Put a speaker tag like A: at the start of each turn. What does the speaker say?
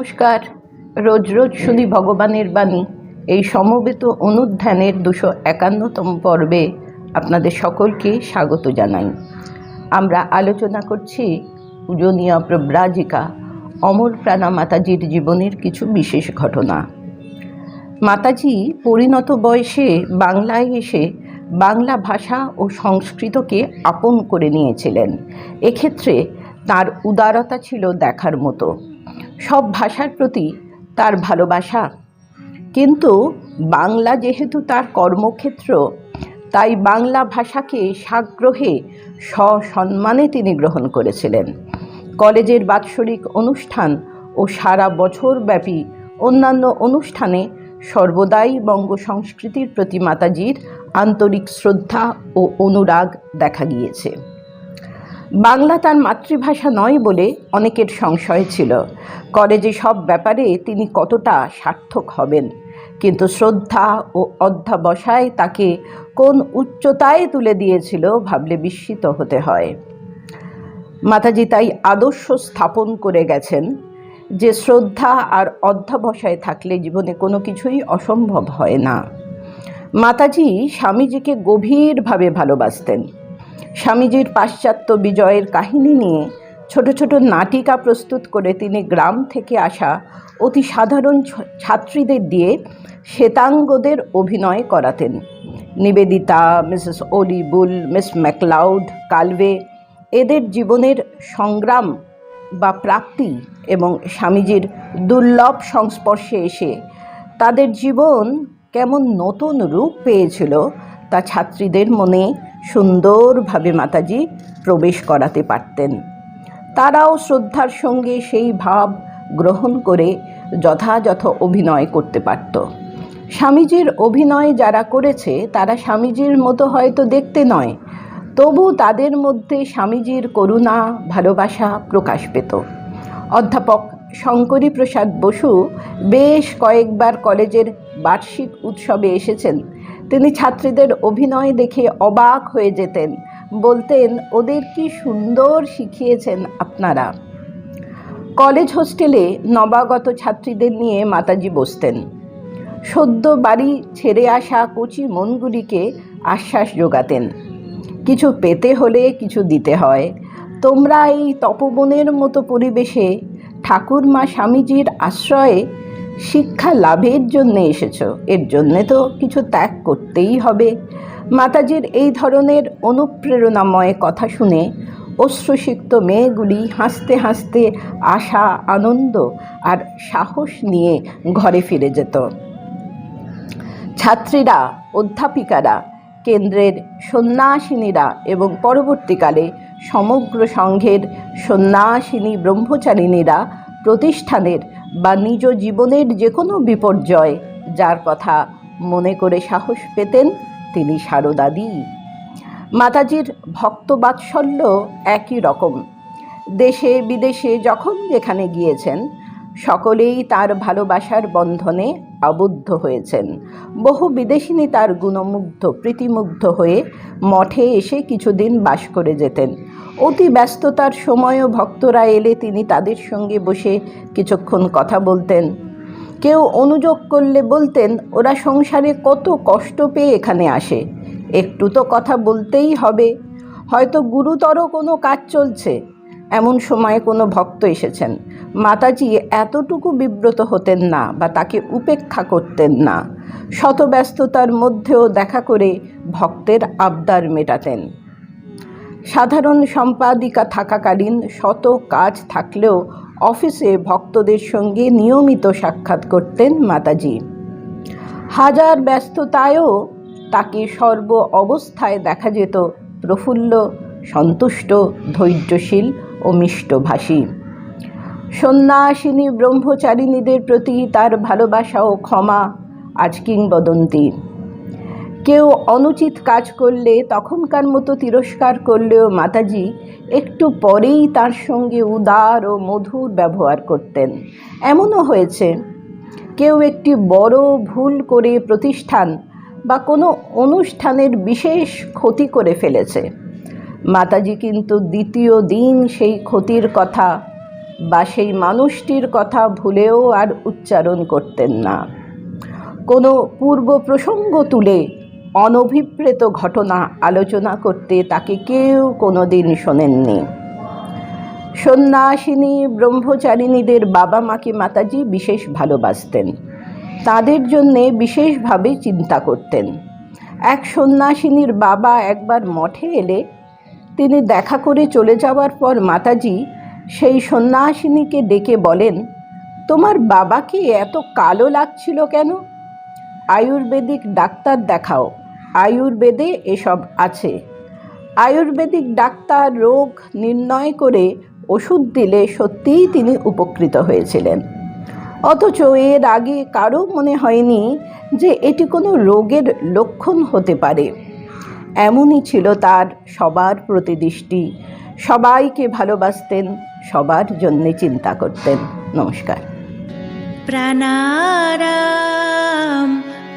A: নমস্কার। রোজ রোজ শুনি ভগবানের বাণী। এই সমবেত অনুধ্যানের দুশো একান্নতম পর্বে আপনাদের সকলকে স্বাগত জানাই। আমরা আলোচনা করছি পূজনীয় প্রব্রাজিকা, অমর প্রাণা মাতাজির জীবনের কিছু বিশেষ ঘটনা। মাতাজি পরিণত বয়সে বাংলায় এসে বাংলা ভাষা ও সংস্কৃতকে আপন করে নিয়েছিলেন। এক্ষেত্রে তার উদারতা ছিল দেখার মতো। সব ভাষার প্রতি তার ভালোবাসা। কিন্তু বাংলা যেহেতু তার কর্মক্ষেত্র, তাই বাংলা ভাষাকে সাগ্রহে সসম্মানে তিনি গ্রহণ করেছিলেন। কলেজের বাৎসরিক অনুষ্ঠান ও সারা বছর ব্যাপী অন্যান্য অনুষ্ঠানে সর্বদাই বঙ্গ সংস্কৃতির প্রতি মাতাজির আন্তরিক শ্রদ্ধা ও অনুরাগ দেখা গিয়েছে। বাংলা তার মাতৃভাষা নয় বলে অনেকের সংশয় ছিল। কলেজে সব ব্যাপারে তিনি কতটা সার্থক হবেন? কিন্তু শ্রদ্ধা ও অধ্যাবসায় তাকে কোন উচ্চতায় তুলে দিয়েছিল ভাবলে বিস্মিত হতে হয়। মাতাজি তাই আদর্শ স্থাপন করে গেছেন যে শ্রদ্ধা আর অধ্যাবসায় থাকলে জীবনে কোনো কিছুই অসম্ভব হয় না। মাতাজি স্বামীজিকে গভীরভাবে ভালোবাসতেন। স্বামীজির পাশ্চাত্য বিজয়ের কাহিনী নিয়ে ছোট ছোট নাটিকা প্রস্তুত করে তিনি গ্রাম থেকে আসা অতি সাধারণ ছাত্রীদের দিয়ে শ্বেতাঙ্গদের অভিনয় করাতেন। Nivedita, Mrs Ole Bull Miss MacLeod, Calve, এদের জীবনের সংগ্রাম বা প্রাপ্তি এবং স্বামীজির দুর্লভ সংস্পর্শে এসে তাদের জীবন কেমন নতুন রূপ পেয়েছিল তা ছাত্রীদের মনে সুন্দরভাবে মাতাজি প্রবেশ করাতে পারতেন। তারাও শ্রদ্ধার সঙ্গে সেই ভাব গ্রহণ করে যথাযথ অভিনয় করতে পারত। স্বামীজির অভিনয় যারা করেছে, তারা স্বামীজির মতো হয়তো দেখতে নয়, তবু তাদের মধ্যে স্বামীজির করুণা, ভালোবাসা প্রকাশ পেত। অধ্যাপক শঙ্করী প্রসাদ বসু বেশ কয়েকবার কলেজের বার্ষিক উৎসবে এসেছেন। তিনি ছাত্রীদের অভিনয় দেখে অবাক হয়ে যেতেন। বলতেন, ওদের কি সুন্দর শিখিয়েছেন আপনারা। কলেজ হোস্টেলে নবাগত ছাত্রীদের নিয়ে মাতাজি বসতেন। সদ্য বাড়ি ছেড়ে আসা কচি মনগুলিকে আশ্বাস যোগাতেন, কিছু পেতে হলে কিছু দিতে হয়। তোমরা এই তপবনের মতো পরিবেশে ঠাকুরমা স্বামীজির আশ্রয়ে শিক্ষা লাভের জন্য এসেছ। এর জন্যে তো কিছু ত্যাগ করতেই হবে। মাতাজির এই ধরনের অনুপ্রেরণাময় কথা শুনে অশ্রুসিক্ত মেয়েগুলি হাসতে হাসতে আশা, আনন্দ আর সাহস নিয়ে ঘরে ফিরে যেত। ছাত্রীরা, অধ্যাপিকারা, কেন্দ্রের সন্ন্যাসিনীরা এবং পরবর্তীকালে সমগ্র সংঘের সন্ন্যাসিনী ব্রহ্মচারিণীরা প্রতিষ্ঠানের বা নিজ জীবনের যে কোনো বিপর্যয়, যার কথা মনে করে সাহস পেতেন তিনি সারদাদি মাতাজির ভক্তবাৎসল্য একই রকম। দেশে বিদেশে যখন যেখানে গিয়েছেন, সকলেই তার ভালোবাসার বন্ধনে আবদ্ধ হয়েছেন। বহু বিদেশিনী তার গুণমুগ্ধ, প্রীতিমুগ্ধ হয়ে মঠে এসে কিছুদিন বাস করে যেতেন। অতি ব্যস্ততার সময়ও ভক্তরা এলে তিনি তাদের সঙ্গে বসে কিছুক্ষণ কথা বলতেন। কেউ অনুযোগ করলে বলতেন, ওরা সংসারে কত কষ্ট পেয়ে এখানে আসে। একটু তো কথা বলতেই হবে। হয়তো গুরুতর কোনো কাজ চলছে। এমন সময়ে কোনো ভক্ত এসেছেন। মাতাজি এতটুকু বিব্রত হতেন না বা তাকে উপেক্ষা করতেন না। শত ব্যস্ততার মধ্যেও দেখা করে ভক্তের আবদার মেটাতেন। সাধারণ সম্পাদিকা থাকাকালীন শত কাজ থাকলেও অফিসে ভক্তদের সঙ্গে নিয়মিত সাক্ষাৎ করতেন মাতাজি। হাজার ব্যস্ততায়ও তাকে সর্ব অবস্থায় দেখা যেত প্রফুল্ল, সন্তুষ্ট, ধৈর্যশীল ও মিষ্টভাষী। সন্ন্যাসিনী, ব্রহ্মচারিণীদের প্রতি তার ভালোবাসা ও ক্ষমা আজ কিংবদন্তি। কেউ অনুচিত কাজ করলে, তখনকার মতো তিরস্কার করলেও মাতাজি একটু পরেই তার সঙ্গে উদার ও মধুর ব্যবহার করতেন। এমনও হয়েছে, কেউ একটি বড় ভুল করে প্রতিষ্ঠান বা কোনো অনুষ্ঠানের বিশেষ ক্ষতি করে ফেলেছে। মাতাজি কিন্তু দ্বিতীয় দিন সেই ক্ষতির কথা বা সেই মানুষটির কথা ভুলেও আর উচ্চারণ করতেন না। কোনো পূর্ব প্রসঙ্গ তুলে অনভিপ্রেত ঘটনা আলোচনা করতে তাকে কেউ কোনো দিন শোনেননি। সন্ন্যাসিনী, ব্রহ্মচারিণীদের বাবা মাকে মাতাজি বিশেষ ভালোবাসতেন। তাদের জন্যে বিশেষভাবে চিন্তা করতেন। এক সন্ন্যাসিনীর বাবা একবার মঠে এলে তিনি দেখা করে চলে যাওয়ার পর মাতাজি সেই সন্ন্যাসিনীকে ডেকে বলেন, তোমার বাবাকে এত কালো লাগছিল কেন? আয়ুর্বেদিক ডাক্তার দেখাও। আয়ুর্বেদে এসব আছে। আয়ুর্বেদিক ডাক্তার রোগ নির্ণয় করে ওষুধ দিলে সত্যিই তিনি উপকৃত হয়েছিলেন। অথচ এর আগে কারও মনে হয়নি যে এটি কোনো রোগের লক্ষণ হতে পারে। এমনই ছিল তার সবার প্রতি দৃষ্টি সবাইকে ভালোবাসতেন, সবার জন্যে চিন্তা করতেন। নমস্কার।